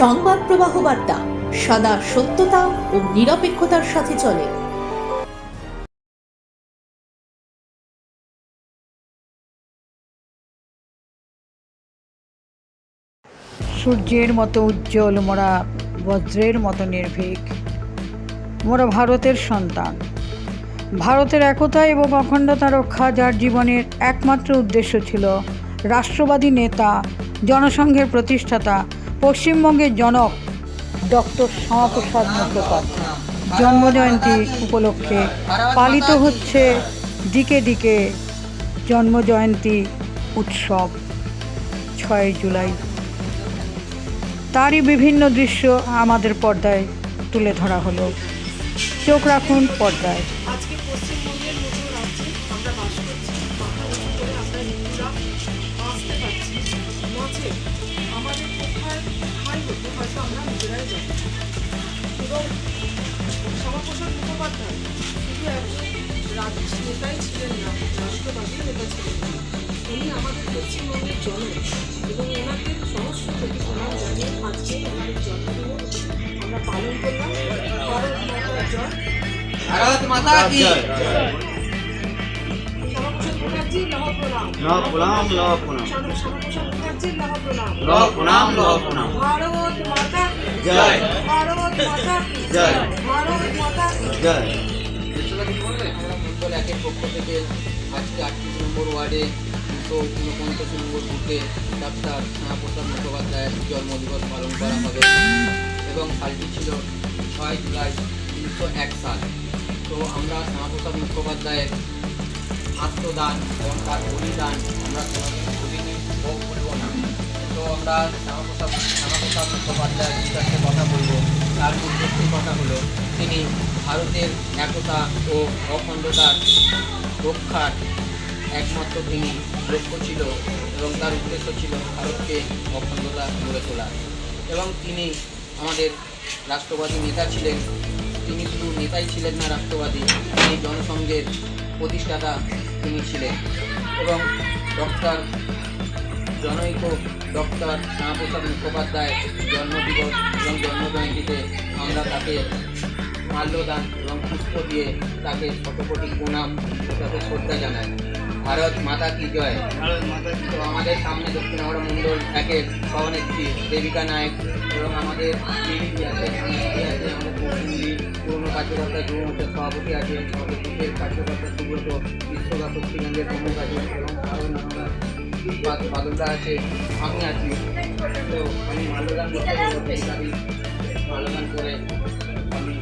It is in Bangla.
সংবাদ প্রবাহ বার্তা, সদা সত্যতা ও নিরপেক্ষতার সাথে চলে। সূর্যের মতো উজ্জ্বল, মোরা বজ্রের মতো নির্ভীক। মোরা ভারতের সন্তান। ভারতের একতা এবং অখণ্ডতা রক্ষা যার জীবনের একমাত্র উদ্দেশ্য ছিল রাষ্ট্রবাদী নেতা, জনসংঘের প্রতিষ্ঠাতা পশ্চিমবঙ্গের জনক ডক্টর শ্যামাপ্রসাদ মুখোপাধ্যায়। জন্মজয়ন্তী উপলক্ষে পালিত হচ্ছে দিকে দিকে জন্মজয়ন্তী উৎসব, ছয় জুলাই। তারই বিভিন্ন দৃশ্য আমাদের পর্দায় তুলে ধরা হলো। চোখ রাখুন পর্দায়। হয়তো আমরা নিজেরাই জানি এবং শ্যামাপ্রসাদ মুখোপাধ্যায় শুধু একজন রাজ্য নেতাই ছিলেন না রাষ্ট্রবাদী নেতা ছিলেন না উনি আমাদের পশ্চিমবঙ্গের জনক এবং ওনাকে সহস্র কোটি প্রণাম। জানিয়ে আজকে ওনার জন্মদিন আমরা পালন করলাম ভারত মাতার জয় ভারত মাতা কি শ্যামাপ্রসাদ মুখার্জি লহ প্রণাম লহ প্রণাম। লহ প্রণাম শ্যামাপ্রসাদ লহ প্রণাম। লহ প্রণাম লহ প্রণাম। ভারত মাতা জয়। ভারত মাতা জয়। ভারত মাতা জয়? মন্ডল একের পক্ষ থেকে আজকে আটত্রিশ নম্বর ওয়ার্ডে দুশো ঊনপঞ্চাশ নম্বর বুথে ডাক্তার শ্যামাপ্রসাদ মুখোপাধ্যায়ের জন্মদিবস পালন করা হবে এবং সালটি ছিল ছয় জুলাই তিনশো এক সাল তো আমরা শ্যামাপ্রসাদ মুখোপাধ্যায়ের আত্মদান এবং তার বলিদান আমরা আমরা শ্যামাপ্রসাদ শ্যামাপ্রসাদ মুখোপাধ্যায়ের বিকাশে কথা বলব। তার একটি কথা হলো, তিনি ভারতের একতা ও অখণ্ডতার রক্ষার একমাত্র তিনি লক্ষ্য ছিল এবং তার উদ্দেশ্য ছিল ভারতকে অখণ্ডতা গড়ে তোলা। এবং তিনি আমাদের রাষ্ট্রবাদী নেতা ছিলেন। তিনি শুধু নেতাই ছিলেন না, রাষ্ট্রবাদী, তিনি জনসংঘের প্রতিষ্ঠাতা তিনি ছিলেন। এবং ডক্টর জনৈক ডক্টর শ্যামাপ্রসাদ মুখোপাধ্যায় জন্মদিবস এবং জন্মজয়ন্তীতে আমরা তাকে মাল্যদান এবং পুষ্প দিয়ে তাকে শতকোটি প্রণাম ও তাকে শ্রদ্ধা জানাই। ভারত মাতা কি জয়? তো আমাদের সামনে দক্ষিণ হাওড়া মণ্ডল একের সভানেত্রী দেবিকা নায়ক এবং আমাদের দিদি আছে দিদি আছে আমাদের প্রতিনিধি পুরনো কার্যকর্তা যুব মোর্চার সভাপতি আছে আমাদের বুথের কার্যকর্তা সুব্রত বিশ্বকা শক্তিগঞ্জের প্রমুখ আছে বাদলদা আছে আমি আছি। তো আমি ভালো গান করতে ভালো গান করে আমি